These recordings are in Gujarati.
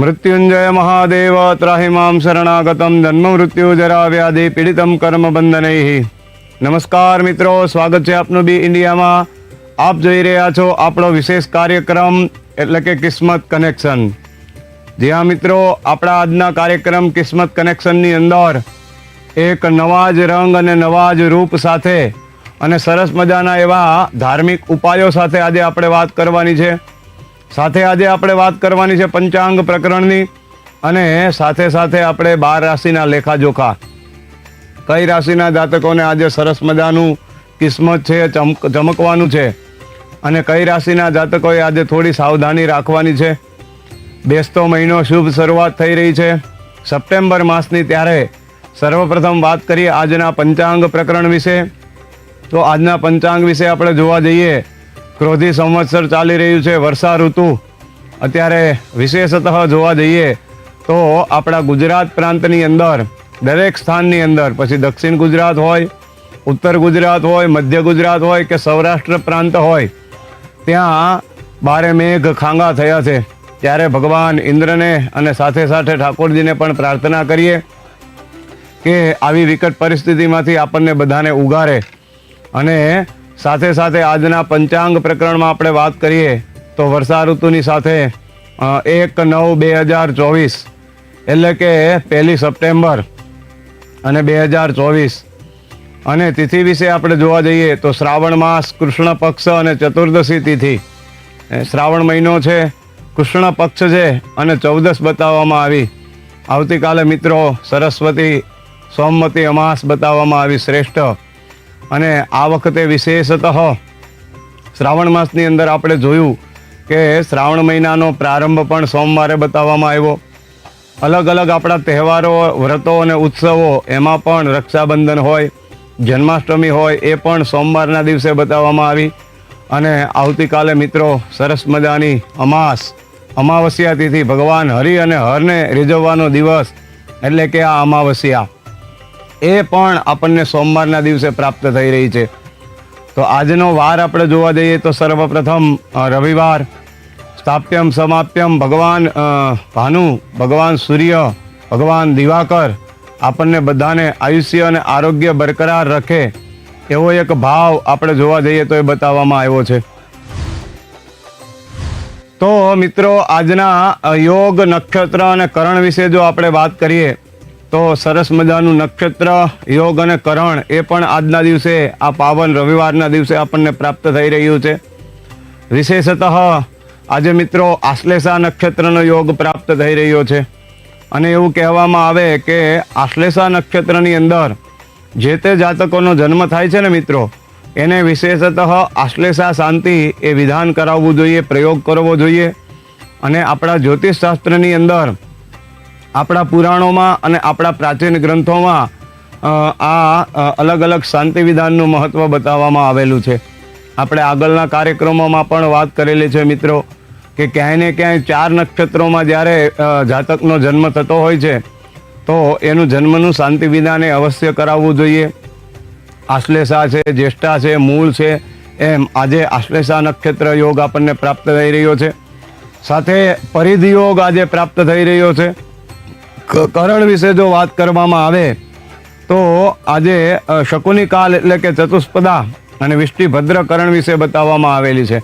મૃત્યુંજય મહાદેવ ત્રાહિમામ શરણાગતમ જન્મ મૃત્યુ જરા વ્યાધિ પીડિતમ કર્મ બંધનૈ નમસ્કાર મિત્રો સ્વાગત છે આપનું બી ઇન્ડિયામાં આપ જોઈ રહ્યા છો આપણો વિશેષ કાર્યક્રમ એટલે કે કિસ્મત કનેક્શન જી હા મિત્રો આપણા આજના કાર્યક્રમ કિસ્મત કનેક્શનની અંદર એક નવા જ રંગ અને નવા જ રૂપ સાથે અને સરસ મજાના એવા ધાર્મિક ઉપાયો સાથે આજે આપણે વાત કરવાની છે સાથે આજે આપણે વાત કરવાની છે પંચાંગ પ્રકરણની અને સાથે સાથે આપણે બાર રાશિના લેખાજોખા. કઈ રાશિના જાતકોને આજે સરસ મજાનું કિસ્મત છે, ચમક, ચમકવાનું છે અને કઈ રાશિના જાતકોએ આજે થોડી સાવધાની રાખવાની છે. બેસતો મહિનો શુભ શરૂઆત થઈ રહી છે. સપ્ટેમ્બર માસની ત્યારે સર્વપ્રથમ વાત કરીએ આજના પંચાંગ પ્રકરણ વિશે. તો આજના પંચાંગ વિશે આપણે જોવા જઈએ ક્રોધી સંવત્સર ચાલી રહ્યું છે, વર્ષા ઋતુ. અત્યારે વિશેષતઃ જોવા જઈએ તો આપણા ગુજરાત પ્રાંતની અંદર, દરેક સ્થાનની અંદર, પછી દક્ષિણ ગુજરાત હોય, ઉત્તર ગુજરાત હોય, મધ્ય ગુજરાત હોય કે સૌરાષ્ટ્ર પ્રાંત હોય, ત્યાં બારે મેઘ ખાંગા થયા છે. ત્યારે ભગવાન ઇન્દ્રને અને સાથે સાથે ઠાકોરજીને પણ પ્રાર્થના કરીએ કે આવી વિકટ પરિસ્થિતિમાંથી આપણને બધાને ઉગારે. અને સાથે સાથે આજના પંચાંગ પ્રકરણમાં આપણે વાત કરીએ તો વર્ષા ઋતુની સાથે એક નવ બે હજાર ચોવીસ, એટલે કે પહેલી સપ્ટેમ્બર અને બે હજાર ચોવીસ. અને તિથિ વિશે આપણે જોવા જઈએ તો શ્રાવણ માસ કૃષ્ણ પક્ષ અને ચતુર્દશી તિથિ. શ્રાવણ મહિનો છે, કૃષ્ણ પક્ષ છે અને ચૌદસ બતાવવામાં આવી. આવતીકાલે મિત્રો સરસ્વતી, સોમવતી અમાસ બતાવવામાં આવી શ્રેષ્ઠ. અને આ વખતે વિશેષતઃ શ્રાવણ માસની અંદર આપણે જોયું કે શ્રાવણ મહિનાનો પ્રારંભ પણ સોમવારે બતાવવામાં આવ્યો. અલગ અલગ આપણા તહેવારો, વ્રતો અને ઉત્સવો એમાં પણ રક્ષાબંધન હોય, જન્માષ્ટમી હોય એ પણ સોમવારના દિવસે બતાવવામાં આવી. અને આવતીકાલે મિત્રો સરસ મજાની અમાસ, અમાવસ્યા તિથિ ભગવાન હરિ અને હરને રીઝવવાનો દિવસ એટલે કે આ અમાવસ્યા. એ પણ આપણને સોમવારના દિવસે પ્રાપ્ત થઈ રહી છે. તો આજનો વાર આપણે જોવા જઈએ તો સર્વપ્રથમ રવિવાર. સ્થાપ્યમ, સમાપ્યમ, ભગવાન ભાનુ, ભગવાન સૂર્ય, ભગવાન દિવાકર. આપણને બધાને આયુષ્ય અને આરોગ્ય બરકરાર રખે એવો એક ભાવ આપણે જોવા જઈએ તો એ બતાવવામાં આવ્યો છે. તો મિત્રો, આજના યોગ નક્ષત્ર અને કરણ વિશે જો આપણે વાત કરીએ તો સરસ મજાનું નક્ષત્ર, યોગ અને કરણ એ પણ આજના દિવસે, આ પાવન રવિવારના દિવસે આપણને પ્રાપ્ત થઈ રહ્યું છે. વિશેષતઃ આજે મિત્રો આશ્લેષા નક્ષત્રનો યોગ પ્રાપ્ત થઈ રહ્યો છે. અને એવું કહેવામાં આવે કે આશ્લેષા નક્ષત્રની અંદર જે તે જાતકોનો જન્મ થાય છે ને મિત્રો, એને વિશેષતઃ આશ્લેષા શાંતિ એ વિધાન કરાવવું જોઈએ, પ્રયોગ કરવો જોઈએ. અને આપણા જ્યોતિષશાસ્ત્રની અંદર આપણા પુરાણોમાં અને આપણા પ્રાચીન ગ્રંથોમાં આ અલગ અલગ શાંતિ વિધાનનું મહત્વ બતાવવામાં આવેલું છે. આપણે આગળના કાર્યક્રમોમાં પણ વાત કરેલી છે મિત્રો, કે ક્યાંય ને ક્યાંય ચાર નક્ષત્રોમાં જ્યારે જાતકનો જન્મ થતો હોય છે, તો એનું જન્મનું શાંતિ વિધાન અવશ્ય કરાવવું જોઈએ. આશ્લેષા છે, જ્યેષ્ઠા છે, મૂળ છે, એમ આજે આશ્લેષા નક્ષત્ર યોગ આપણને પ્રાપ્ત થઈ રહ્યો છે. સાથે પરિધિ યોગ આજે પ્રાપ્ત થઈ રહ્યો છે. કરણ વિશે જો વાત કરવામાં આવે તો આજે શકુની કાલ એટલે કે ચતુષ્પદા અને વિષ્ટિભદ્ર કરણ વિશે બતાવવામાં આવેલી છે.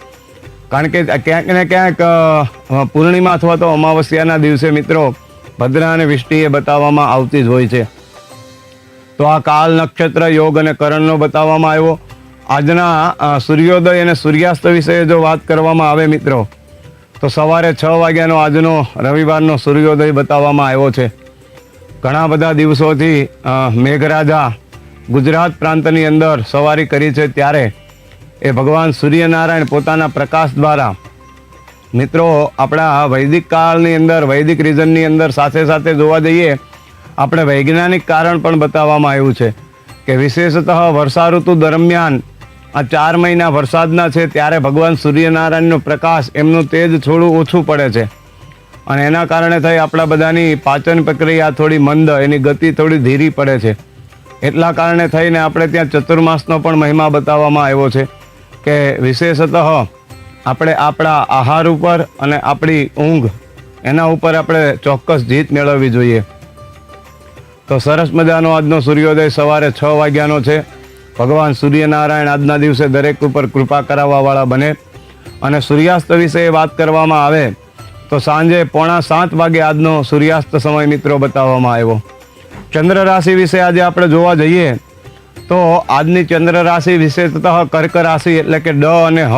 કારણ કે ક્યાંક ને ક્યાંક પૂર્ણિમા અથવા તો અમાવસ્યાના દિવસે મિત્રો ભદ્રા અને વિષ્ટિ એ બતાવવામાં આવતી જ હોય છે. તો આ કાલ નક્ષત્ર, યોગ અને કરણનો બતાવવામાં આવ્યો. આજના સૂર્યોદય અને સૂર્યાસ્ત વિશે જો વાત કરવામાં આવે મિત્રો, તો સવારે છ વાગ્યાનો આજનો રવિવારનો સૂર્યોદય બતાવવામાં આવ્યો છે. ઘણા બધા દિવસોથી મેઘરાજા ગુજરાત પ્રાંતની અંદર સવારી કરી છે ત્યારે એ ભગવાન સૂર્યનારાયણ પોતાના પ્રકાશ દ્વારા મિત્રો આપણા વૈદિક કાળની અંદર, વૈદિક રીઝનની અંદર સાથે સાથે જોવા જઈએ, આપણે વૈજ્ઞાનિક કારણ પણ બતાવવામાં આવ્યું છે કે વિશેષતઃ વર્ષા ઋતુ દરમિયાન આ ચાર મહિના વરસાદના છે ત્યારે ભગવાન સૂર્યનારાયણનો પ્રકાશ એમનું તેજ થોડું ઓછું પડે છે. અને એના કારણે થઈ આપણા બધાની પાચન પ્રક્રિયા થોડી મંદ, એની ગતિ થોડી ધીરી પડે છે. એટલા કારણે થઈને આપણે ત્યાં ચતુર્માસનો પણ મહિમા બતાવવામાં આવ્યો છે કે વિશેષતઃ આપણે આપણા આહાર ઉપર અને આપણી ઊંઘ, એના ઉપર આપણે ચોક્કસ જીત મેળવવી જોઈએ. તો સરસ મજાનો આજનો સૂર્યોદય સવારે છ વાગ્યાનો છે. ભગવાન સૂર્યનારાયણ આજના દિવસે દરેક ઉપર કૃપા કરાવવાવાળા બને. અને સૂર્યાસ્ત વિશે વાત કરવામાં આવે તો સાંજે પોણા સાત વાગે આજનો સૂર્યાસ્ત સમય મિત્રો બતાવવામાં આવ્યો. ચંદ્ર રાશિ વિશે આજે આપણે જોવા જઈએ, તો આજની ચંદ્ર રાશિ વિશેષતઃ કર્ક રાશિ એટલે કે ડ અને હ.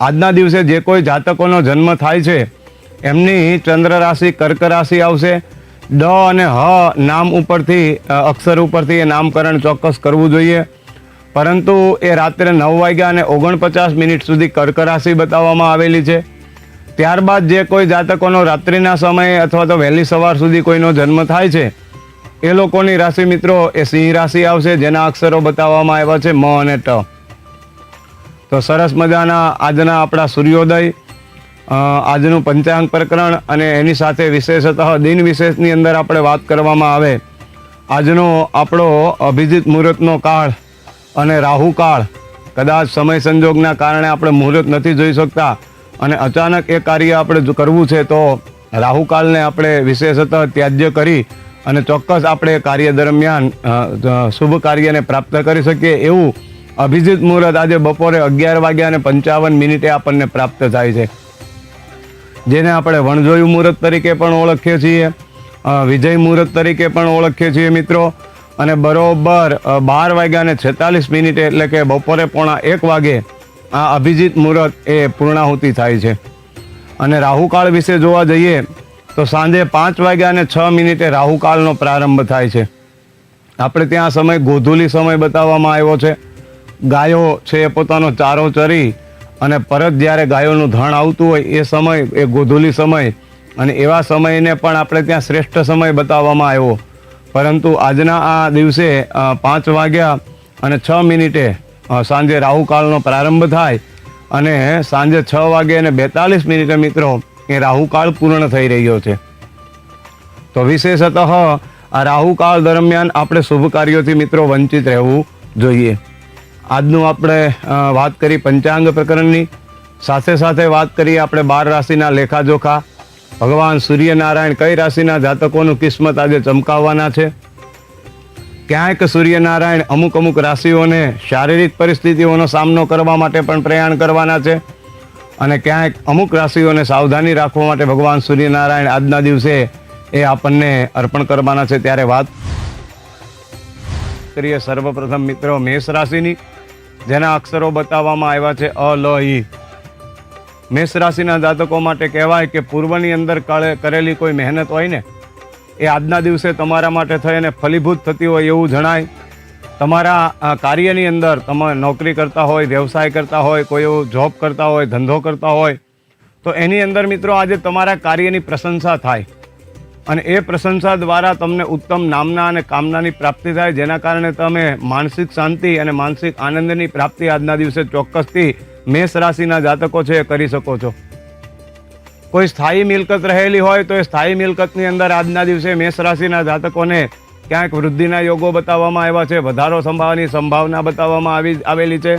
આજના દિવસે જે કોઈ જાતકોનો જન્મ થાય છે, એમની ચંદ્ર રાશિ કર્ક રાશિ આવશે. ડ અને હ નામ ઉપરથી અક્ષર ઉપરથી એ નામકરણ ચોક્કસ કરવું જોઈએ. પરંતુ એ રાત્રે નવ વાગ્યા અને ઓગણપચાસ મિનિટ સુધી કર્ક રાશિ બતાવવામાં આવેલી છે. ત્યારબાદ જે કોઈ જાતકોનો રાત્રિના સમયે અથવા તો વહેલી સવાર સુધી કોઈનો જન્મ થાય છે, એ લોકોની રાશિ મિત્રો એ સિંહ રાશિ આવશે, જેના અક્ષરો બતાવવામાં આવ્યા છે મ અને ટ. તો સરસ મજાના આજના આપણા સૂર્યોદય આજનું પંચાંગ પ્રકરણ અને એની સાથે વિશેષતઃ દિન વિશેષની અંદર આપણે વાત કરવામાં આવે. આજનો આપણો અભિજીત મુહૂર્તનો કાળ અને રાહુ કાળ, કદાચ સમય સંજોગના કારણે આપણે મુહૂર્ત નથી જોઈ શકતા. અને અચાનક એ કાર્ય આપણે કરવું છે તો રાહુકાળને આપણે વિશેષતઃ ત્યાજ્ય કરી અને ચોક્કસ આપણે કાર્ય દરમિયાન શુભ કાર્યને પ્રાપ્ત કરી શકીએ એવું અભિજીત મુહૂર્ત આજે બપોરે અગિયાર વાગ્યા અને પંચાવન મિનિટે આપણને પ્રાપ્ત થાય છે. જેને આપણે વણજોયું મુહૂર્ત તરીકે પણ ઓળખીએ છીએ વિજય મુહૂર્ત તરીકે પણ ઓળખીએ છીએ મિત્રો. અને બરોબર બાર વાગ્યા અને છેતાલીસ મિનિટે એટલે કે બપોરે પોણા એક વાગે આ અભિજીત મુહૂર્ત એ પૂર્ણાહુતિ થાય છે. અને રાહુકાળ વિશે જોવા જઈએ, તો સાંજે પાંચ વાગ્યા અને છ મિનિટે રાહુકાળનો પ્રારંભ થાય છે. આપણે ત્યાં સમય, ગોધુલી સમય બતાવવામાં આવ્યો છે. ગાયો છે એ પોતાનો ચારો ચરી અને પરત જ્યારે ગાયોનું ધણ આવતું હોય એ સમય, એ ગોધુલી સમય અને એવા સમયને પણ આપણે ત્યાં શ્રેષ્ઠ સમય બતાવવામાં આવ્યો. પરંતુ આજના આ દિવસે પાંચ વાગ્યા અને છ મિનિટે સાંજે રાહુકાળનો પ્રારંભ થાય અને સાંજે છ વાગે અને બેતાલીસ મિનિટે મિત્રો, એ રાહુકાળ પૂર્ણ થઈ રહ્યો છે. તો વિશેષતઃ આ રાહુકાળ દરમિયાન આપણે શુભ કાર્યોથી મિત્રો વંચિત રહેવું જોઈએ. આજનું આપણે વાત કરી પંચાંગ પ્રકરણની. સાથે સાથે વાત કરીએ આપણે બાર રાશિના લેખાજોખા. ભગવાન સૂર્યનારાયણ કઈ રાશિના જાતકોનું કિસ્મત આજે ચમકાવવાના છે? ક્યાંક સૂર્યનારાયણ અમુક અમુક રાશિઓને શારીરિક પરિસ્થિતિઓનો સામનો કરવા માટે પણ પ્રયાણ કરવાના છે અને ક્યાંક અમુક રાશિઓને સાવધાની રાખવા માટે ભગવાન સૂર્યનારાયણ આજના દિવસે એ આપણને અર્પણ કરવાના છે. ત્યારે વાત કરીએ સર્વપ્રથમ મિત્રો મેષ રાશિની, જેના અક્ષરો બતાવવામાં આવ્યા છે અ લ ઈ મેષ રાશિના જાતકો માટે કહેવાય કે પૂર્વની અંદર કરેલી કોઈ મહેનત હોય ને એ આજના દિવસે તમારા માટે થઈને ફલીભૂત થતી હોય એવું જણાય. તમારા કાર્યની અંદર તમે નોકરી કરતા હોય, વ્યવસાય કરતા હોય, કોઈ એવું જોબ કરતા હોય, ધંધો કરતા હોય, તો એની અંદર મિત્રો આજે તમારા કાર્યની પ્રશંસા થાય. અને એ પ્રશંસા દ્વારા તમને ઉત્તમ નામના અને કામનાની પ્રાપ્તિ થાય, જેના કારણે તમે માનસિક શાંતિ અને માનસિક આનંદની પ્રાપ્તિ આજના દિવસે ચોક્કસથી મેષ રાશિના જાતકો છે એ કરી શકો છો. કોઈ સ્થાયી મિલકત રહેલી હોય તો એ સ્થાયી મિલકતની અંદર આજના દિવસે મેષ રાશિના જાતકોને ક્યાંક વૃદ્ધિના યોગો બતાવવામાં આવ્યા છે, વધારો સંભાવવાની સંભાવના બતાવવામાં આવી, આવેલી છે.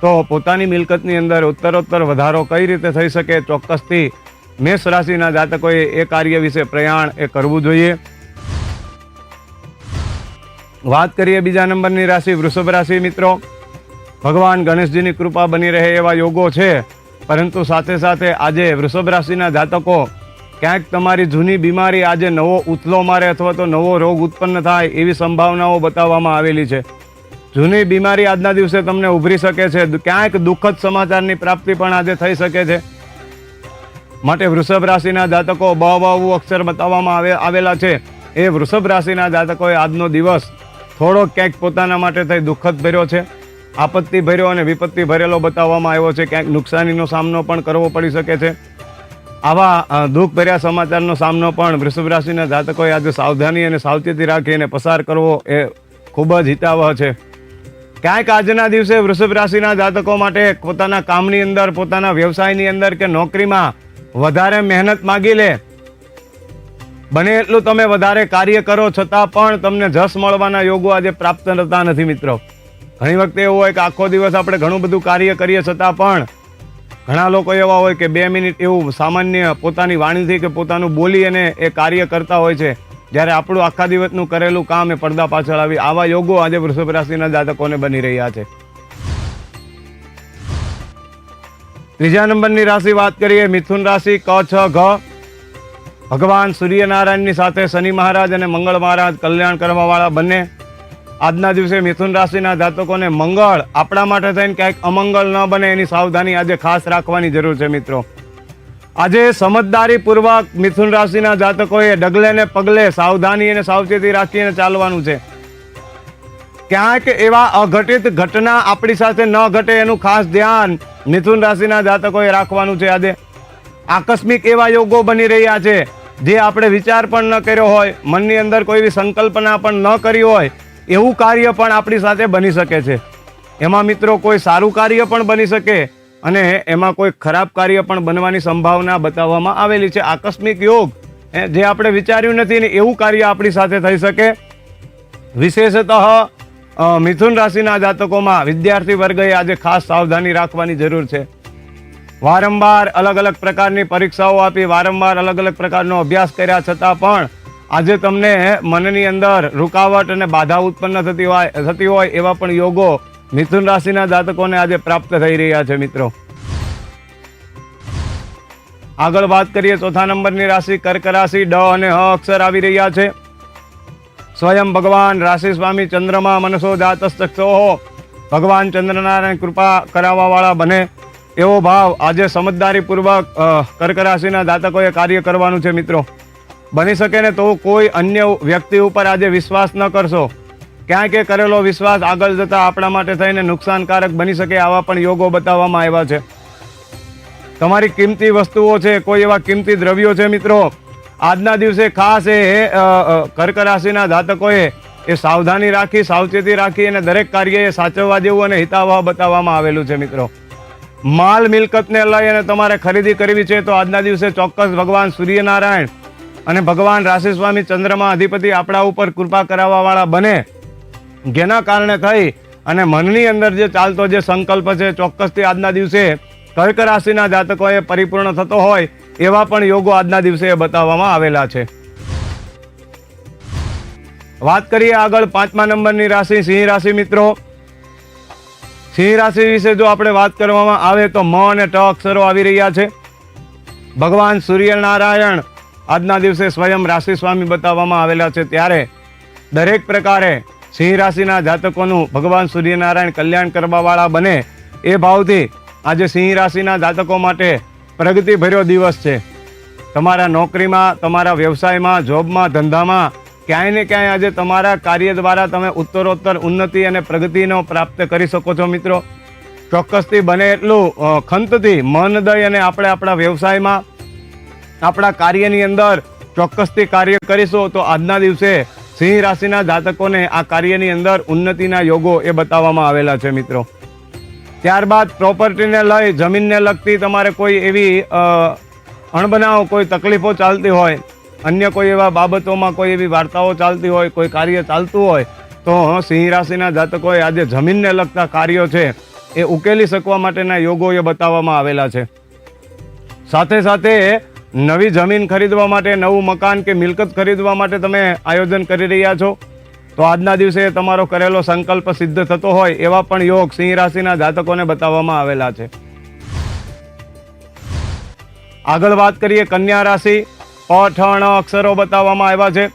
તો પોતાની મિલકતની અંદર ઉત્તરોત્તર વધારો કઈ રીતે થઈ શકે ચોક્કસથી મેષ રાશિના જાતકોએ એ કાર્ય વિશે પ્રયાણ એ કરવું જોઈએ. વાત કરીએ બીજા નંબરની રાશિ વૃષભ રાશિ મિત્રો. ભગવાન ગણેશજીની કૃપા બની રહે એવા યોગો છે. પરંતુ સાથે સાથે આજે વૃષભ રાશિના જાતકો ક્યાંક તમારી જૂની બીમારી આજે નવો ઉથલો મારે અથવા તો નવો રોગ ઉત્પન્ન થાય એવી સંભાવનાઓ બતાવવામાં આવેલી છે. જૂની બીમારી આજના દિવસે તમને ઉભરી શકે છે. ક્યાંક દુઃખદ સમાચારની પ્રાપ્તિ પણ આજે થઈ શકે છે. માટે વૃષભ રાશિના જાતકો બ બહુ અક્ષર બતાવવામાં આવે, આવેલા છે. એ વૃષભ રાશિના જાતકોએ આજનો દિવસ થોડો ક્યાંક પોતાના માટે થઈ દુઃખદ ભર્યો છે. આપત્તિ ભર્યો અને વિપત્તિ ભરેલો બતાવવામાં આવ્યો છે. ક્યાંક નુકસાનીનો સામનો પણ કરવો પડી શકે છે. આવા દુઃખ ભર્યા સમાચારનો સામનો પણ વૃષભ રાશિના જાતકોએ આજે સાવધાની અને સાવચેતી રાખીને પસાર કરવો એ ખૂબ જ હિતાવહ છે. ક્યાંક આજના દિવસે વૃષભ રાશિના જાતકો માટે પોતાના કામની અંદર, પોતાના વ્યવસાયની અંદર કે નોકરીમાં વધારે મહેનત માગી લે. બને એટલું તમે વધારે કાર્ય કરો, છતાં પણ તમને જસ મળવાના યોગો આજે પ્રાપ્ત થતા નથી મિત્રો. ઘણી વખતે એવું હોય કે આખો દિવસ આપણે ઘણું બધું કાર્ય કરીએ છતાં પણ ઘણા લોકો એવા હોય કે બે મિનિટ એવું સામાન્ય પોતાની વાણીથી કે પોતાનું બોલી અને એ કાર્ય કરતા હોય છે. જ્યારે આપણું આખા દિવસનું કરેલું કામ એ પડદા પાછળ આવી આવા યોગો આજે વૃષભ રાશિના જાતકોને બની રહ્યા છે. ત્રીજા નંબરની રાશિ વાત કરીએ, મિથુન રાશિ, ક, છ, ઘ. ભગવાન સૂર્યનારાયણની સાથે શનિ મહારાજ અને મંગળ મહારાજ કલ્યાણ કરવાવાળા બંને આજના દિવસે મિથુન રાશિના જાતકોને મંગળ આપણા માટે થઈને ક્યાંક અમંગળ ન બને એની સાવધાની આજે ખાસ રાખવાની જરૂર છે મિત્રો. આજે સમજદારી પૂર્વક મિથુન રાશિના જાતકોએ ડગલે ને પગલે સાવધાની અને સાવચેતી રાખીને ચાલવાનું છે. ક્યાંક એવા અઘટિત ઘટના આપણી સાથે ન ઘટે એનું ખાસ ધ્યાન મિથુન રાશિના જાતકોએ રાખવાનું છે. આજે આકસ્મિક એવા યોગો બની રહ્યા છે, જે આપણે વિચાર પણ ન કર્યો હોય, મનની અંદર કોઈ એવી સંકલ્પના પણ ન કરી હોય એવું કાર્ય પણ આપણી સાથે બની શકે છે. એમાં મિત્રો કોઈ સારું કાર્ય પણ બની શકે અને એમાં કોઈ ખરાબ કાર્ય પણ બનવાની સંભાવના બતાવવામાં આવેલી છે. આકસ્મિક યોગ જે આપણે વિચાર્યું નથી ને એવું કાર્ય આપણી સાથે થઈ શકે. વિશેષતઃ મિથુન રાશિના જાતકોમાં વિદ્યાર્થી વર્ગએ આજે ખાસ સાવધાની રાખવાની જરૂર છે. વારંવાર અલગ અલગ પ્રકારની પરીક્ષાઓ આપી, વારંવાર અલગ અલગ પ્રકારનો અભ્યાસ કર્યા છતાં પણ આજે તમને મનની અંદર રૂકાવટ અને બાધા ઉત્પન્ન થતી હોય થતી હોય એવા પણ યોગો મિથુન રાશિના જાતકોને આજે પ્રાપ્ત થઈ રહ્યા છે, મિત્રો. આગળ વાત કરીએ ચોથા નંબરની રાશિ, કર્ક રાશિ, ડ અને હ અક્ષર આવી રહ્યા છે. સ્વયં ભગવાન રાશિ સ્વામી ચંદ્રમા મનસો જાતસ્તક્ષો ભગવાન ચંદ્રનારાયણ કૃપા કરાવવાવાળા બને. એવો ભાવ આજે સમજદારીપૂર્વક કર્ક રાશિના જાતકોએ કાર્ય કરવાનું છે, મિત્રો. બની શકે ને તો કોઈ અન્ય વ્યક્તિ ઉપર આજે વિશ્વાસ ન કરશો. ક્યાંક એ કરેલો વિશ્વાસ આગળ જતાં આપણા માટે થઈને નુકસાનકારક બની શકે આવા પણ યોગો બતાવવામાં આવ્યા છે. તમારી કિંમતી વસ્તુઓ છે, કોઈ એવા કિંમતી દ્રવ્યો છે મિત્રો? આજના દિવસે ખાસ એ કર્ક રાશિના જાતકોએ એ સાવધાની રાખી, સાવચેતી રાખી અને દરેક કાર્યએ સાચવવા જેવું અને હિતાવહ બતાવવામાં આવેલું છે મિત્રો. માલ મિલકતને લઈ અને તમારે ખરીદી કરવી છે તો આજના દિવસે ચોક્કસ ભગવાન સૂર્યનારાયણ અને ભગવાન રાશિ સ્વામી ચંદ્રમાં અધિપતિ આપણા ઉપર કૃપા કરાવવાવાળા બને. જેના કારણે થઈ અને મનની અંદર જે ચાલતો જે સંકલ્પ છે ચોક્કસથી આજના દિવસે કર્ક રાશિના જાતકોએ પરિપૂર્ણ થતો હોય એવા પણ યોગો આજના દિવસે બતાવવામાં આવેલા છે. વાત કરીએ આગળ પાંચમા નંબરની રાશિ, સિંહ રાશિ મિત્રો. સિંહ રાશિ વિશે જો આપણે વાત કરવામાં આવે તો મ અને ટ અક્ષરો આવી રહ્યા છે. ભગવાન સૂર્યનારાયણ આજના દિવસે સ્વયં રાશિ સ્વામી બતાવવામાં આવેલા છે ત્યારે દરેક પ્રકારે સિંહ રાશિના જાતકોનું ભગવાન સૂર્યનારાયણ કલ્યાણ કરવાવાળા બને એ ભાવથી આજે સિંહ રાશિના જાતકો માટે પ્રગતિભર્યો દિવસ છે. તમારા નોકરીમાં, તમારા વ્યવસાયમાં, જોબમાં, ધંધામાં ક્યાંય ને ક્યાંય આજે તમારા કાર્ય દ્વારા તમે ઉત્તરોત્તર ઉન્નતિ અને પ્રગતિનો પ્રાપ્ત કરી શકો છો મિત્રો. ચોક્કસથી બને એટલું ખંતથી મન દઈ અને આપણે આપણા વ્યવસાયમાં આપણા કાર્યની અંદર ચોક્કસથી કાર્ય કરીશું, તો આજના દિવસે સિંહ રાશિના જાતકોને આ કાર્યની અંદર ઉન્નતિના યોગો એ બતાવવામાં આવેલા છે, મિત્રો. ત્યારબાદ પ્રોપર્ટીને લઈ, જમીનને લગતી તમારે કોઈ એવી અણબનાવ, કોઈ તકલીફો ચાલતી હોય, અન્ય કોઈ એવા બાબતોમાં કોઈ એવી વાર્તાઓ ચાલતી હોય, કોઈ કાર્ય ચાલતું હોય, તો સિંહ રાશિના જાતકોએ આજે જમીનને લગતા કાર્યો છે એ ઉકેલી શકવા માટેના યોગો એ બતાવવામાં આવેલા છે. સાથે સાથે નવી જમીન ખરીદવા માટે, નવું મકાન કે મિલકત ખરીદવા માટે તમે આયોજન કરી રહ્યા છો? તો આજના દિવસે તમારો કરેલો સંકલ્પ સિદ્ધ થતો હોય એવા પણ યોગ સિંહ રાશિના જાતકોને બતાવવામાં આવેલા છે. આગળ વાત કરીએ કન્યા રાશિ. અઠણ અક્ષરો બતાવવામાં આવ્યા છે.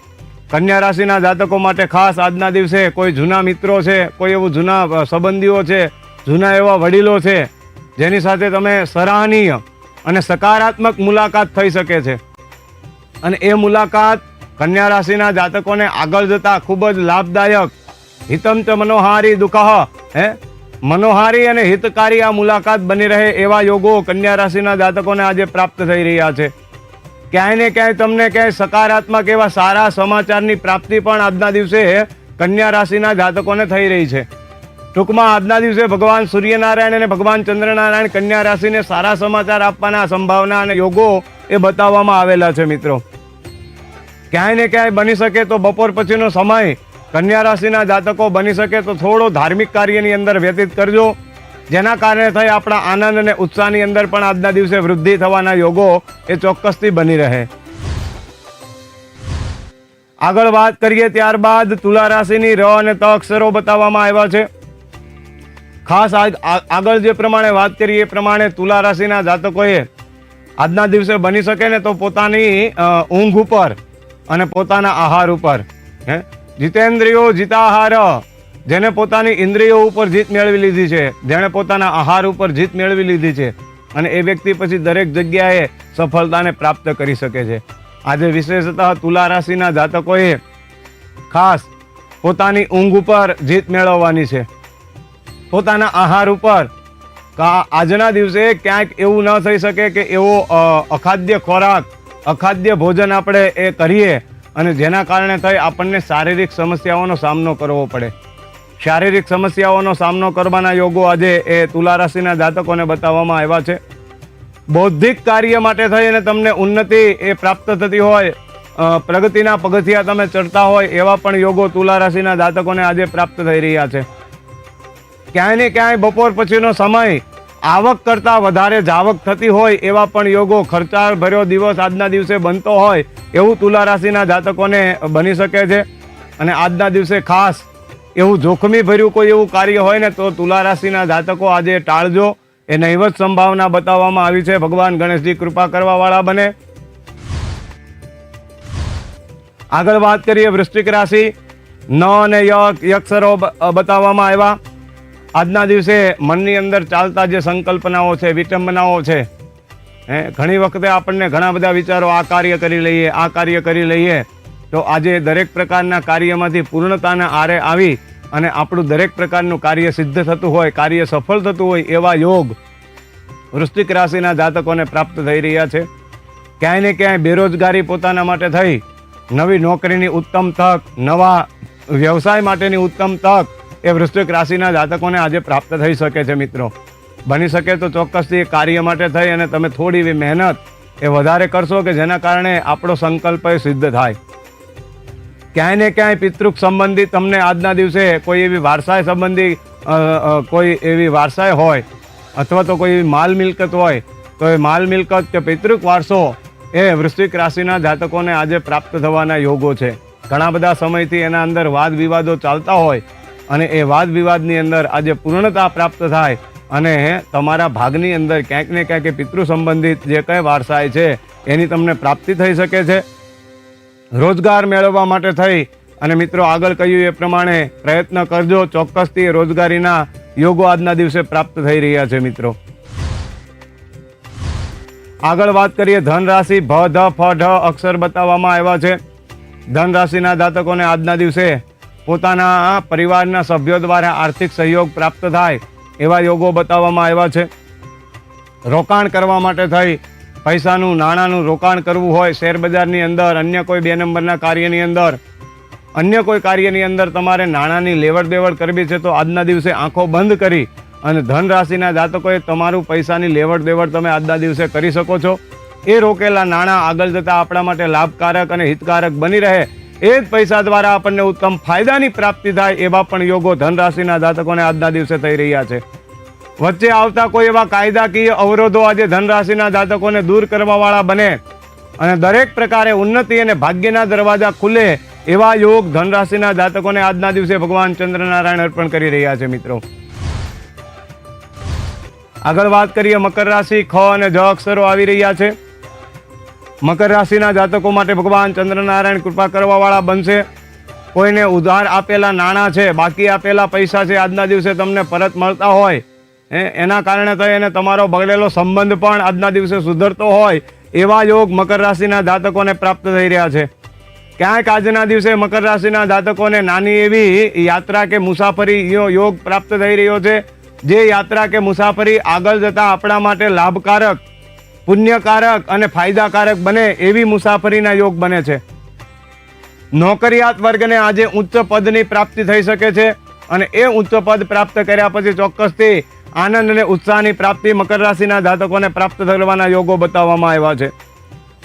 કન્યા રાશિના જાતકો માટે ખાસ આજના દિવસે કોઈ જૂના મિત્રો છે, કોઈ એવું જૂના સંબંધીઓ છે, જૂના એવા વડીલો છે, જેની સાથે તમે સરાહનીય અને સકારાત્મક મુલાકાત થઈ શકે છે. અને એ મુલાકાત કન્યા રાશિના જાતકોને આગળ જતા ખૂબ જ લાભદાયક. હિતમ ચ મનોહારી દુઃખ, હે? મનોહારી અને હિતકારી આ મુલાકાત બની રહે એવા યોગો કન્યા રાશિના જાતકોને આજે પ્રાપ્ત થઈ રહ્યા છે. ક્યાંય ને ક્યાંય તમને ક્યાંય સકારાત્મક એવા સારા સમાચારની પ્રાપ્તિ પણ આજના દિવસે કન્યા રાશિના જાતકોને થઈ રહી છે. ટૂંકમાં આજના દિવસે ભગવાન સૂર્યનારાયણ અને ભગવાન ચંદ્રનારાયણ કન્યા રાશિને સારા સમાચાર આપવાના સંભાવના અને યોગો એ બતાવવામાં આવેલા છે, મિત્રો. ક્યાંય ને ક્યાંય બની શકે તો બપોર પછીનો સમય કન્યા રાશિના જાતકો બની શકે તો થોડો ધાર્મિક કાર્યની અંદર વ્યતીત કરજો, જેના કારણે થઈ આપણા આનંદ અને ઉત્સાહની અંદર પણ આજના દિવસે વૃદ્ધિ થવાના યોગો એ ચોક્કસથી બની રહે. આગળ વાત કરીએ ત્યારબાદ તુલા રાશિની ર અને ત અક્ષરો બતાવવામાં આવ્યા છે. ખાસ આગળ જે પ્રમાણે વાત કરીએ એ પ્રમાણે તુલા રાશિના જાતકોએ આજના દિવસે બની શકે ને તો પોતાની ઊંઘ ઉપર અને પોતાના આહાર ઉપર, હે? જીતેન્દ્રિયો જીતાહાર, જેને પોતાની ઇન્દ્રિયો ઉપર જીત મેળવી લીધી છે, જેણે પોતાના આહાર ઉપર જીત મેળવી લીધી છે અને એ વ્યક્તિ પછી દરેક જગ્યાએ સફળતાને પ્રાપ્ત કરી શકે છે. આજે વિશેષતઃ તુલા રાશિના જાતકોએ ખાસ પોતાની ઊંઘ ઉપર જીત મેળવવાની છે. પોતાના આહાર ઉપર. આજના દિવસે ક્યાંક એવું ન થઈ શકે કે એવો અખાદ્ય ખોરાક, અખાદ્ય ભોજન આપણે એ કરીએ અને જેના કારણે થઈ આપણને શારીરિક સમસ્યાઓનો સામનો કરવો પડે. શારીરિક સમસ્યાઓનો સામનો કરવાના યોગો આજે એ તુલા રાશિના જાતકોને બતાવવામાં આવ્યા છે. બૌદ્ધિક કાર્ય માટે થઈને તમને ઉન્નતિ એ પ્રાપ્ત થતી હોય પ્રગતિના પગથિયા તમે ચડતા હોય એવા પણ યોગો તુલા રાશિના જાતકોને આજે પ્રાપ્ત થઈ રહ્યા છે. ક્યાંય ને ક્યાંય બપોર પછીનો સમય આવક કરતાં વધારે જાવક થતી હોય એવા પણ યોગો ખર્ચાળ ભર્યો દિવસ આજના દિવસે બનતો હોય એવું તુલા રાશિના જાતકોને બની શકે છે. અને આજના દિવસે ખાસ એવું જોખમી ભર્યું કોઈ એવું કાર્ય હોય ને તો તુલા રાશિના જાતકો આજે ટાળજો. એ નહીવત સંભાવના બતાવવામાં આવી છે. ભગવાન ગણેશજી કૃપા કરવાવાળા બને. આગળ વાત કરીએ વૃશ્ચિક રાશિ. ન અને યક યક્ષરો બતાવવામાં આવ્યા. આજના દિવસે મનની અંદર ચાલતા જે સંકલ્પનાઓ છે, વિટંબનાઓ છે, હે, ઘણી વખતે આપણને ઘણા બધા વિચારો આ કાર્ય કરી લઈએ, આ કાર્ય કરી લઈએ, તો આજે દરેક પ્રકારના કાર્યમાંથી પૂર્ણતાના આરે આવી અને આપણું દરેક પ્રકારનું કાર્ય સિદ્ધ થતું હોય, કાર્ય સફળ થતું હોય એવા યોગ વૃશ્ચિક રાશિના જાતકોને પ્રાપ્ત થઈ રહ્યા છે. ક્યાંય ને ક્યાંય બેરોજગારી પોતાના માટે થઈ, નવી નોકરીની ઉત્તમ તક, નવા વ્યવસાય માટેની ઉત્તમ તક એ વૃશ્ચિક રાશિના જાતકોને આજે પ્રાપ્ત થઈ શકે છે, મિત્રો. બની શકે તો ચોક્કસથી એ કાર્ય માટે થઈ અને તમે થોડી એવી મહેનત એ વધારે કરશો કે જેના કારણે આપણો સંકલ્પ એ સિદ્ધ થાય. ક્યાંય ને ક્યાંય પિતૃક સંબંધી તમને આજના દિવસે કોઈ એવી વારસાઈ સંબંધી કોઈ એવી વારસાઈ હોય અથવા તો કોઈ એવી માલ મિલકત હોય, તો એ માલ મિલકત કે પિતૃક વારસો એ વૃશ્ચિક રાશિના જાતકોને આજે પ્રાપ્ત થવાના યોગો છે. ઘણા બધા સમયથી એના અંદર વાદ વિવાદો ચાલતા હોય અને એ વાદ વિવાદની અંદર આજે પૂર્ણતા પ્રાપ્ત થાય અને તમારા ભાગની અંદર ક્યાંક ને ક્યાંક પિતૃ સંબંધિત જે કંઈ વારસાય છે, એની તમને પ્રાપ્તિ થઈ શકે છે. રોજગાર મેળવવા માટે થઈ અને મિત્રો આગળ કહ્યું એ પ્રમાણે પ્રયત્ન કરજો, ચોક્કસથી રોજગારીના યોગો આજના દિવસે પ્રાપ્ત થઈ રહ્યા છે મિત્રો. આગળ વાત કરીએ ધન રાશિ ભ, ધ, ફ, ઢ અક્ષર બતાવવામાં આવ્યા છે. ધન રાશિના જાતકોને આજના દિવસે પોતાના પરિવારના સભ્યો દ્વારા આર્થિક સહયોગ પ્રાપ્ત થાય એવા યોગો બતાવવામાં આવ્યા છે. રોકાણ કરવા માટે થઈ પૈસાનું, નાણાંનું રોકાણ કરવું હોય શેરબજારની અંદર, અન્ય કોઈ બે નંબરના કાર્યની અંદર, અન્ય કોઈ કાર્યની અંદર તમારે નાણાંની લેવડ દેવડ કરવી છે તો આજના દિવસે આંખો બંધ કરી અને ધન રાશિના જાતકોએ તમારું પૈસાની લેવડ દેવડ તમે આજના દિવસે કરી શકો છો. એ રોકેલા નાણાં આગળ જતાં આપણા માટે લાભકારક અને હિતકારક બની રહે એ જ પૈસા દ્વારા આપણને ઉત્તમ ફાયદાની પ્રાપ્તિ થાય એવા પણ યોગો ધનરાશિના જાતકોને આજના દિવસે થઈ રહ્યા છે. વચ્ચે આવતા કોઈ એવા કાયદાકીય અવરોધો આજે ધનરાશિના જાતકોને દૂર કરવાવાળા બને અને દરેક પ્રકારે ઉન્નતિ અને ભાગ્યના દરવાજા ખુલે એવા યોગ ધનરાશિના જાતકોને આજના દિવસે ભગવાન ચંદ્રનારાયણ અર્પણ કરી રહ્યા છે મિત્રો. આગળ વાત કરીએ મકર રાશિ, ખ અને જ અક્ષરો આવી રહ્યા છે. મકર રાશિના જાતકો માટે ભગવાન ચંદ્રનારાયણ કૃપા કરવાવાળા બનશે. કોઈને ઉધાર આપેલા નાણાં છે, બાકી આપેલા પૈસા છે, આજના દિવસે તમને પરત મળતા હોય. એના કારણે થઈ અને તમારો બગડેલો સંબંધ પણ આજના દિવસે સુધરતો હોય, એવા યોગ મકર રાશિના જાતકોને પ્રાપ્ત થઈ રહ્યા છે. ક્યાંક આજના દિવસે મકર રાશિના જાતકોને નાની એવી યાત્રા કે મુસાફરી યોગ પ્રાપ્ત થઈ રહ્યો છે. જે યાત્રા કે મુસાફરી આગળ જતાં આપણા માટે લાભકારક પુણ્યકારક અને ફાયદાકારક બને એવી મુસાફરીના યોગ બને છે. નોકરિયાત વર્ગને આજે ઉચ્ચ પદની પ્રાપ્તિ થઈ શકે છે અને એ ઉચ્ચ પદ પ્રાપ્ત કર્યા પછી ચોક્કસથી આનંદ અને ઉત્સાહની પ્રાપ્તિ મકર રાશિના જાતકોને પ્રાપ્ત થવાના યોગો બતાવવામાં આવ્યા છે.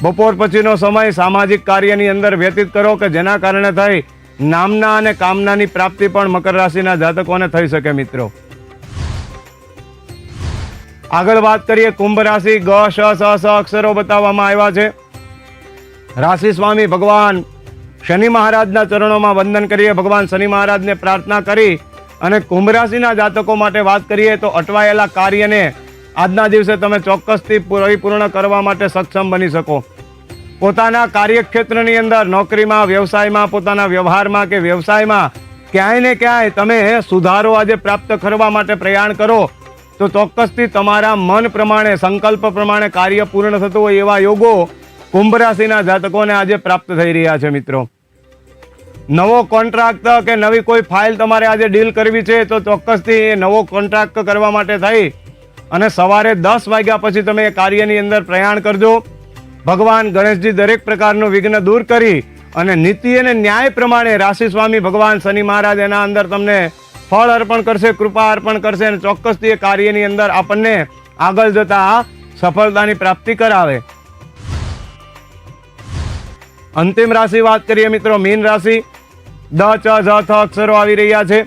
બપોર પછીનો સમય સામાજિક કાર્યની અંદર વ્યતીત કરો કે જેના કારણે થઈ નામના અને કામનાની પ્રાપ્તિ પણ મકર રાશિના જાતકોને થઈ શકે મિત્રો. આગળ વાત કરીએ કુંભ રાશિ, ગ, શ, સ સ અક્ષરો બતાવવામાં આવ્યા છે. રાશિ સ્વામી ભગવાન શનિ મહારાજના ચરણોમાં વંદન કરીએ. ભગવાન શનિ મહારાજને પ્રાર્થના કરી અને કુંભ રાશિના જાતકો માટે વાત કરીએ તો અટવાયેલા કાર્યને આજના દિવસે તમે ચોક્કસથી પરિપૂર્ણ કરવા માટે સક્ષમ બની શકો. પોતાના કાર્યક્ષેત્રની અંદર નોકરીમાં, વ્યવસાયમાં, પોતાના વ્યવહારમાં કે વ્યવસાયમાં ક્યાંય ને ક્યાંય તમે સુધારો આજે પ્રાપ્ત કરવા માટે પ્રયાણ કરો. તો ચોક્કસથી તમારા મન પ્રમાણે, સંકલ્પ પ્રમાણે કાર્ય પૂર્ણ થતું હોય એવા યોગો કુંભ રાશિના જાતકોને આજે પ્રાપ્ત થઈ રહ્યા છે, મિત્રો. નવો કોન્ટ્રાક્ટ કે નવી કોઈ ફાઇલ તમારે આજે ડીલ કરવી છે, તો ચોક્કસથી એ નવો કોન્ટ્રાક્ટ કરવા માટે થઈ. અને સવારે દસ વાગ્યા પછી તમે એ કાર્યની અંદર પ્રયાણ કરજો. ભગવાન ગણેશજી દરેક પ્રકારનું વિઘ્ન દૂર કરી અને નીતિ અને ન્યાય પ્રમાણે રાશિ સ્વામી ભગવાન શનિ મહારાજ એના અંદર તમને ફળ અર્પણ કરશે, કૃપા અર્પણ કરશે અને ચોક્કસથી એ કાર્યની અંદર આપણને આગળ જતા સફળતાની પ્રાપ્તિ કરાવે. અંતિમ રાશિ વાત કરીએ મિત્રો, મીન રાશિ. દ, ચ જ થ અક્ષરો આવી રહ્યા છે.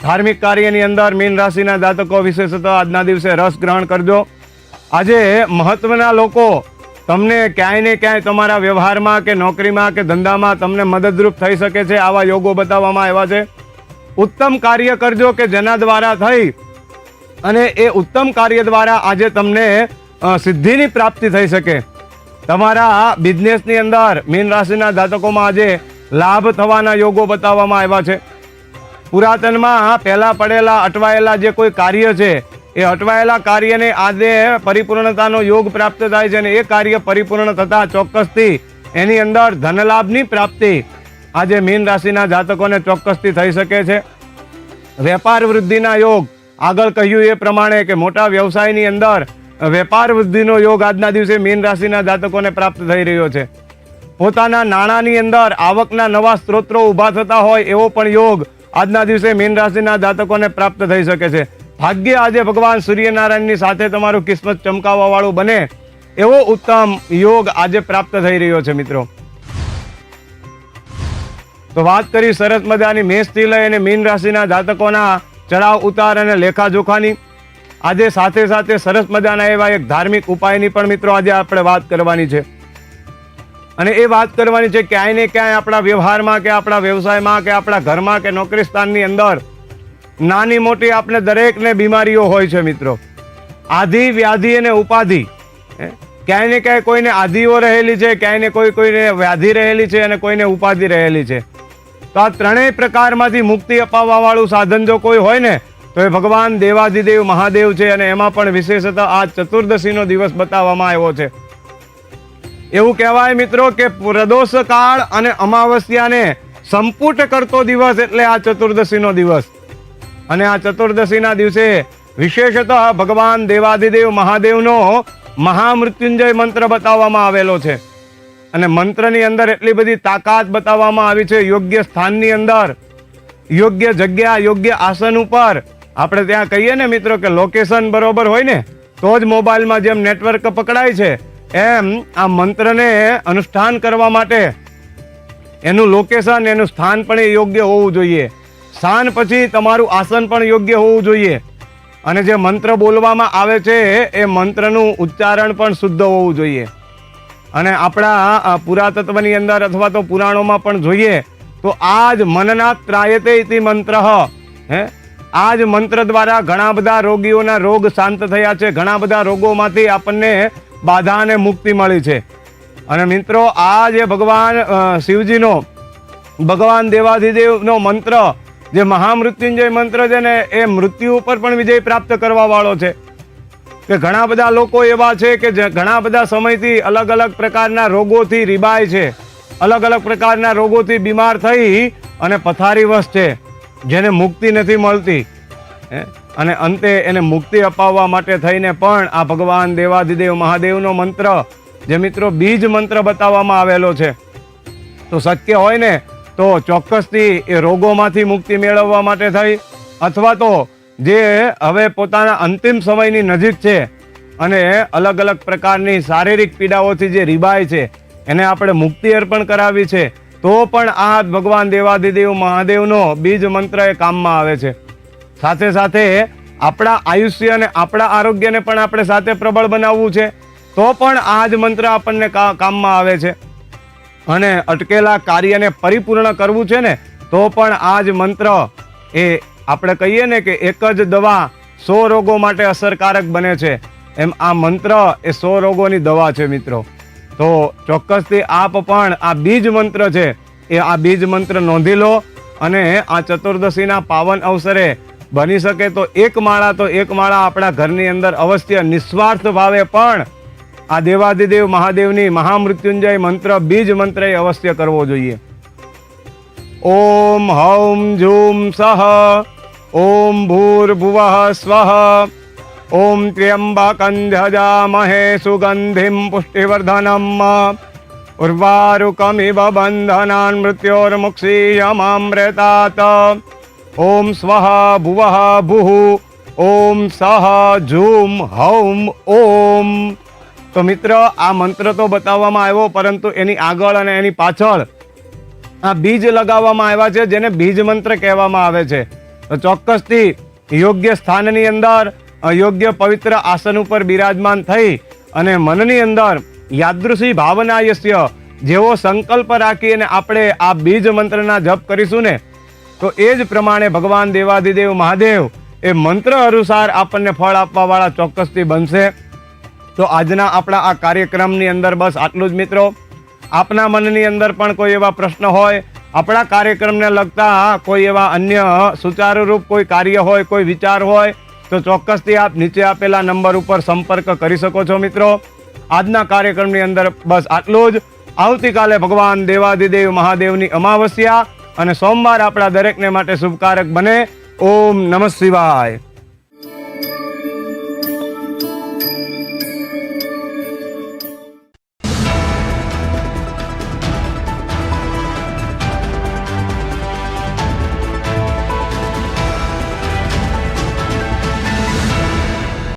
ધાર્મિક કાર્યની અંદર મીન રાશિના જાતકો વિશેષતઃ આજના દિવસે રસ ગ્રહણ કરજો. આજે મહત્વના લોકો તમને ક્યાંય ને ક્યાંય તમારા વ્યવહારમાં કે નોકરીમાં કે ધંધામાં તમને મદદરૂપ થઈ શકે છે. આવા યોગો બતાવવામાં આવ્યા છે. ઉત્તમ કાર્ય કરજો કે જેના દ્વારા થઈ. અને એ ઉત્તમ કાર્ય દ્વારા આજે તમને સિદ્ધિની પ્રાપ્તિ થઈ શકે. તમારા બિઝનેસની અંદર, મીન રાશિના જાતકોમાં આજે લાભ થવાના યોગો બતાવવામાં આવ્યા છે. પુરાતનમાં પહેલાં પડેલા, અટવાયેલા જે કોઈ કાર્ય છે, એ અટવાયેલા કાર્યને આજે પરિપૂર્ણતાનો યોગ પ્રાપ્ત થાય છે અને એ કાર્ય પરિપૂર્ણ થતા ચોક્કસથી એની અંદર ધનલાભની પ્રાપ્તિ આજે મીન રાશિના જાતકોને ચોક્કસથી થઈ શકે છે. વેપાર વૃદ્ધિના યોગ. આગળ કહ્યું એ પ્રમાણે કે મોટા વ્યવસાયની અંદર વેપાર વૃદ્ધિનો યોગ આજના દિવસે મીન રાશિના જાતકોને પ્રાપ્ત થઈ રહ્યો છે. પોતાના નાણાંની અંદર આવકના નવા સ્ત્રોત્રો ઊભા થતા હોય એવો પણ યોગ આજના દિવસે મીન રાશિના જાતકોને પ્રાપ્ત થઈ શકે છે. ભાગ્ય આજે ભગવાન સૂર્યનારાયણની સાથે તમારું કિસ્મત ચમકાવવાવાળું બને એવો ઉત્તમ યોગ આજે પ્રાપ્ત થઈ રહ્યો છે મિત્રો. તો વાત કરી સરસ મજાની મેષથી લઈ અને મીન રાશિના જાતકોના ચડાવ, ઉતાર અને લેખાજોખાની આજે સાથે સાથે સરસ મજાના એવા એક ધાર્મિક ઉપાયની પણ મિત્રો આજે આપણે વાત કરવાની છે. અને એ વાત કરવાની છે ક્યાંય ને ક્યાંય આપણા વ્યવહારમાં કે આપણા વ્યવસાયમાં કે આપણા ઘરમાં કે નોકરી સ્થાનની અંદર નાની મોટી આપણે દરેકને બીમારીઓ હોય છે મિત્રો. આધિ, વ્યાધિ અને ઉપાધિ? ક્યાંય ને ક્યાંય કોઈને આધિઓ રહેલી છે, ક્યાંય ને કોઈ કોઈને વ્યાધિ રહેલી છે અને કોઈને ઉપાધિ રહેલી છે. તો આ ત્રણેય પ્રકારમાંથી મુક્તિ અપાવવા વાળું સાધન જો કોઈ હોય ને, તો એ ભગવાન દેવાધિદેવ મહાદેવ છે અને એમાં પણ વિશેષતા આ ચતુર્દશીનો દિવસ બતાવવામાં આવ્યો છે. એવું કહેવાય મિત્રો કે પ્રદોષ કાળ અને અમાવસ્યાને સંપુટ કરતો દિવસ એટલે આ ચતુર્દશીનો દિવસ. અને આ ચતુર્દશીના દિવસે વિશેષતઃ ભગવાન દેવાધિદેવ મહાદેવનો મહામૃત્યુંજય મંત્ર બતાવવામાં આવેલો છે. અને મંત્રની અંદર એટલી બધી તાકાત બતાવવામાં આવી છે, યોગ્ય સ્થાનની અંદર, યોગ્ય જગ્યા, યોગ્ય આસન ઉપર. આપણે ત્યાં કહીએ ને મિત્રો કે લોકેશન બરોબર હોય ને, તો જ મોબાઈલમાં જેમ નેટવર્ક પકડાય છે, એમ આ મંત્રને અનુષ્ઠાન કરવા માટે એનું લોકેશન એનું સ્થાન પણ એ યોગ્ય હોવું જોઈએ. સ્થાન પછી તમારું આસન પણ યોગ્ય હોવું જોઈએ. અને જે મંત્ર બોલવામાં આવે છે, એ મંત્રનું ઉચ્ચારણ પણ શુદ્ધ હોવું જોઈએ. અને આપણા પુરાતત્વની અંદર અથવા તો પુરાણોમાં પણ જોઈએ, તો આ જ મનના ત્રાયતે ઇતિ મંત્ર હે આ જ મંત્ર દ્વારા ઘણા બધા રોગીઓના રોગ શાંત થયા છે. ઘણા બધા રોગોમાંથી આપણને બાધા અને મુક્તિ મળી છે. અને મિત્રો, આ જે ભગવાન શિવજીનો, ભગવાન દેવાધિદેવનો મંત્ર જે મહામૃત્યુંજય મંત્ર છે ને, એ મૃત્યુ ઉપર પણ વિજય પ્રાપ્ત કરવા વાળો છે. કે ઘણા બધા લોકો એવા છે કે ઘણા બધા સમયથી અલગ અલગ પ્રકારના રોગોથી રીબાય છે. અલગ અલગ પ્રકારના રોગોથી બીમાર થઈ અને પથારીવશ છે. જેને મુક્તિ નથી મળતી? અને અંતે એને મુક્તિ અપાવવા માટે થઈને પણ આ ભગવાન દેવાધિદેવ મહાદેવનો મંત્ર, જે મિત્રો બીજ મંત્ર બતાવવામાં આવેલો છે. તો શક્ય હોય ને તો ચોક્કસથી એ રોગોમાંથી મુક્તિ મેળવવા માટે થઈ, અથવા તો જે હવે પોતાના અંતિમ સમયની નજીક છે અને અલગ અલગ પ્રકારની શારીરિક પીડાઓથી જે રીબાય છે, એને આપણે મુક્તિ અર્પણ કરાવી છે, તો પણ આ ભગવાન દેવાદિદેવ મહાદેવનો બીજ મંત્ર એ કામમાં આવે છે. સાથે સાથે આપણા આયુષ્ય અને આપણા આરોગ્યને પણ આપણે સાથે પ્રબળ બનાવવું છે, તો પણ આ જ મંત્ર આપણને કામમાં આવે છે. અને અટકેલા કાર્યને પરિપૂર્ણ કરવું છે ને, તો પણ આ જ મંત્ર એ આપણે કહીએ ને કે એક જ દવા સો રોગો માટે અસરકારક બને છે. એમ આ મંત્ર એ સો રોગોની દવા છે મિત્રો. તો ચોક્કસથી આપ પણ આ બીજ મંત્ર છે એ આ બીજ મંત્ર નોંધી લો અને આ ચતુર્દશીના પાવન અવસરે બની શકે તો એક માળા તો એક માળા આપણા ઘરની અંદર અવશ્ય નિસ્વાર્થ ભાવે પણ આ દેવાદિદેવ મહાદેવની મહામૃત્યુંજય મંત્ર, બીજ મંત્ર અવશ્ય કરવો જોઈએ. ઓમ હૌમ ઝૂમ સહ, ઓમ ભૂર્ભુવઃ સ્વ, ઓમ ત્ર્યંબકં મહે સુગંધિમ પુષ્ટિવર્ધનમ, ઉર્વારુકમિવ બંધનાન મૃત્યોર્મુક્ષીયમામૃતાત ઓમ સ્વ ભુવ ભુઃ, ઓમ સહ ઝૂમ હૌમ ઓમ. તો મિત્ર, આ મંત્ર તો બતાવવામાં આવ્યો, પરંતુ એની આગળ અને એની પાછળ આ બીજ લગાવવામાં આવ્યા છે, જેને બીજ મંત્ર કહેવામાં આવે છે. તો ચોક્કસથી યોગ્ય સ્થાનની અંદર યોગ્ય પવિત્ર આસન ઉપર બિરાજમાન થઈ અને મનની અંદર યાદૃશી ભાવના યસ્ય જેવો સંકલ્પ રાખી અને આપણે આ બીજ મંત્રના જપ કરીશું ને, તો એ જ પ્રમાણે ભગવાન દેવાદિદેવ મહાદેવ એ મંત્ર અનુસાર આપણને ફળ આપવાવાળા ચોક્કસથી બનશે. તો આજના આપણા આ કાર્યક્રમની અંદર બસ આટલું જ મિત્રો. આપના મનની અંદર પણ કોઈ એવા પ્રશ્ન હોય, આપણા કાર્યક્રમને લગતા કોઈ એવા અન્ય સુચારુરૂપ કોઈ કાર્ય હોય, કોઈ વિચાર હોય, તો ચોક્કસથી આપ નીચે આપેલા નંબર ઉપર સંપર્ક કરી શકો છો મિત્રો. આજના કાર્યક્રમની અંદર બસ આટલું જ. આવતીકાલે ભગવાન દેવાદિદેવ મહાદેવની અમાવસ્યા અને સોમવાર આપણા દરેકને માટે શુભકારક બને. ઓમ નમઃ શિવાય.